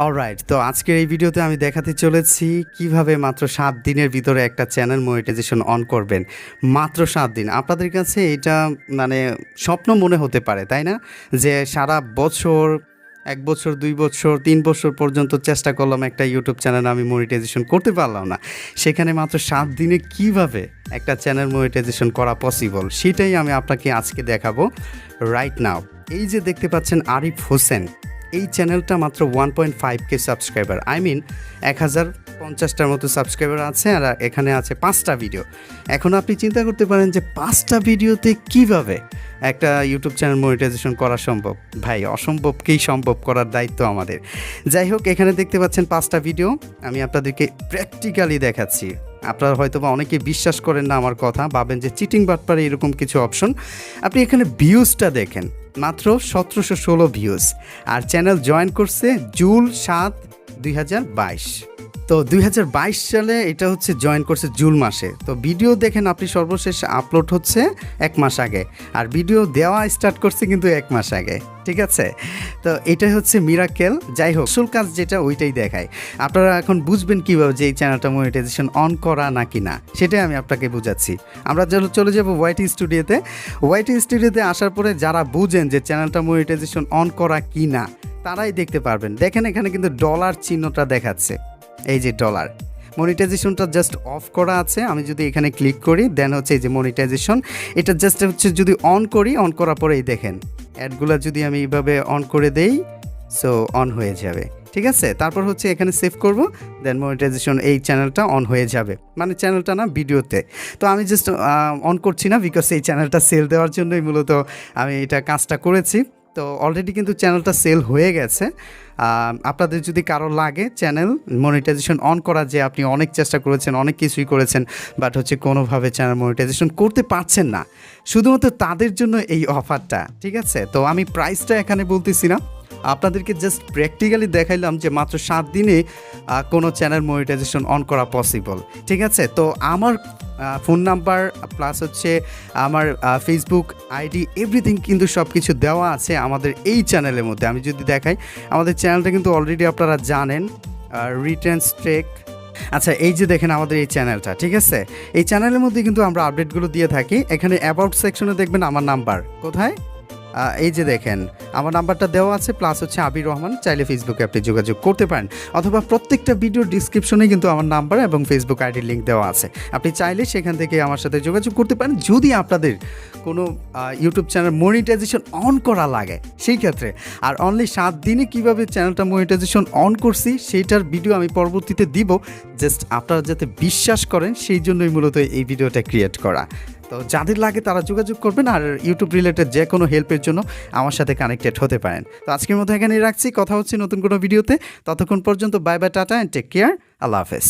Alright তো আজকের এই ভিডিওতে আমি দেখাতে চলেছি কীভাবে মাত্র সাত দিনের ভিতরে একটা চ্যানেল মনিটাইজেশন অন করবেন। মাত্র সাত দিন। আপনাদের কাছে এটা মানে স্বপ্ন মনে হতে পারে, তাই না? যে সারা বছর, এক বছর, দুই বছর, তিন বছর পর্যন্ত চেষ্টা করলাম একটা ইউটিউব চ্যানেল আমি মনিটাইজেশন করতে পারলাম না। সেখানে মাত্র সাত দিনে কীভাবে একটা চ্যানেল মনিটাইজেশন করা পসিবল সেটাই আমি আপনাকে আজকে দেখাবো রাইট নাও এই যে দেখতে পাচ্ছেন আরিফ হোসেন এই চ্যানেলটা মাত্র one point five K subscriber I mean এক হাজার পঞ্চাশটার মতো সাবস্ক্রাইবার আছে আর এখানে আছে পাঁচটা ভিডিও এখন আপনি চিন্তা করতে পারেন যে পাঁচটা ভিডিওতে কীভাবে একটা ইউটিউব চ্যানেল মনিটাইজেশন করা সম্ভব? ভাই, অসম্ভবকেই সম্ভব করার দায়িত্ব আমাদের। যাই হোক, এখানে দেখতে পাচ্ছেন পাঁচটা ভিডিও আমি আপনাদেরকে প্র্যাকটিক্যালি দেখাচ্ছি। আপনারা হয়তো বা অনেকে বিশ্বাস করেন না আমার কথা, ভাবেন যে চিটিং বাটপারে এরকম কিছু অপশন আপনি এখানে ভিউজটা দেখেন। মাত্র সতেরোশো ষোলো ভিউজ আর চ্যানেল জয়েন করছে জুল সাত দুই হাজার বাইশ। তো দুই হাজার বাইশ সালে এটা হচ্ছে জয়েন করছে জুন মাসে। তো ভিডিও দেখেন আপনি সর্বশেষ আপলোড হচ্ছে এক মাস আগে। আর ভিডিও দেওয়া স্টার্ট করছে কিন্তু এক মাস আগে। ঠিক আছে? তো এটাই হচ্ছে মিরাকেল যাই হোক, আসল কাজ যেটা ওইটাই দেখায়। আপনারা এখন বুঝবেন কীভাবে যে এই চ্যানেলটা মনিটাইজেশন অন করা নাকি না, সেটাই আমি আপনাকে বুঝাচ্ছি। আমরা চলে যাব ওয়াইটি স্টুডিওতে ওয়াইটি স্টুডিওতে আসার পরে যারা বুঝেন যে চ্যানেলটা মনিটাইজেশন অন করা কি না তারাই দেখতে পারবেন। দেখেন এখানে কিন্তু ডলার চিহ্নটা দেখাচ্ছে। এই যে ডলার মনিটাইজেশনটা জাস্ট অফ করা আছে, আমি যদি এখানে ক্লিক করি দেন হচ্ছে এই যে মনিটাইজেশন এটা জাস্ট হচ্ছে যদি অন করি অন করার পরেই দেখেন অ্যাডগুলো যদি আমি এইভাবে অন করে দেই সো অন হয়ে যাবে, ঠিক আছে? তারপর হচ্ছে এখানে সেভ করব দেন মনিটাইজেশন এই চ্যানেলটা অন হয়ে যাবে মানে চ্যানেলটা না ভিডিওতে তো আমি জাস্ট অন করছি না বিকজ এই চ্যানেলটা সেল দেওয়ার জন্যই মূলত আমি এটা কাজটা করেছি। তো অলরেডি কিন্তু চ্যানেলটা সেল হয়ে গেছে। আপনাদের যদি কারও লাগে চ্যানেল মনিটাইজেশন অন করা যে আপনি অনেক চেষ্টা করেছেন, অনেক কিছুই করেছেন বাট হচ্ছে কোনোভাবে চ্যানেল মনিটাইজেশন করতে পারছেন না। শুধুমাত্র তাদের জন্য এই অফারটা ঠিক আছে? তো আমি প্রাইসটা এখানে বলতেছি না। আপনাদেরকে জাস্ট প্র্যাকটিক্যালি দেখাইলাম যে মাত্র সাত দিনে কোনো চ্যানেল মনিটাইজেশন অন করা পসিবল ঠিক আছে? তো আমার ফোন নাম্বার প্লাস হচ্ছে আমার ফেসবুক আইডি এভরিথিং কিন্তু সব কিছু দেওয়া আছে আমাদের এই চ্যানেলের মধ্যে। আমি যদি দেখাই, আমাদের চ্যানেলটা কিন্তু অলরেডি আপনারা জানেন রিটার্ন স্ট্রেক আচ্ছা এই যে দেখেন আমাদের এই চ্যানেলটা ঠিক আছে? এই চ্যানেলের মধ্যে কিন্তু আমরা আপডেটগুলো দিয়ে থাকি। এখানে অ্যাবাউট সেকশনে দেখবেন আমার নাম্বার কোথায়? এই যে দেখেন, আমার নাম্বারটা দেওয়া আছে প্লাস হচ্ছে আবির রহমান। চাইলে ফেসবুকে আপনি যোগাযোগ করতে পারেন, অথবা প্রত্যেকটা ভিডিওর ডিসক্রিপশনে কিন্তু আমার নাম্বার এবং ফেসবুক আইডির লিঙ্ক দেওয়া আছে। আপনি চাইলে সেখান থেকে আমার সাথে যোগাযোগ করতে পারেন, যদি আপনাদের কোনো ইউটিউব চ্যানেল মনিটাইজেশন অন করা লাগে, সেই ক্ষেত্রে। আর অনলি সাত দিনে কীভাবে চ্যানেলটা মনিটাইজেশন অন করছি, সেইটার ভিডিও আমি পরবর্তীতে দিব। জাস্ট আপনারা যাতে বিশ্বাস করেন, সেই জন্যই মূলত এই ভিডিওটা ক্রিয়েট করা। তো যাদের লাগে তারা যোগাযোগ করবেন আর ইউটিউব রিলেটেড যে কোনো হেল্পের জন্য আমার সাথে কানেক্টেড হতে পারেন। তো আজকের মতো এখানেই রাখছি। কথা হচ্ছে নতুন কোনো ভিডিওতে ততক্ষণ পর্যন্ত bye bye tata and take care আল্লাহ হাফেজ।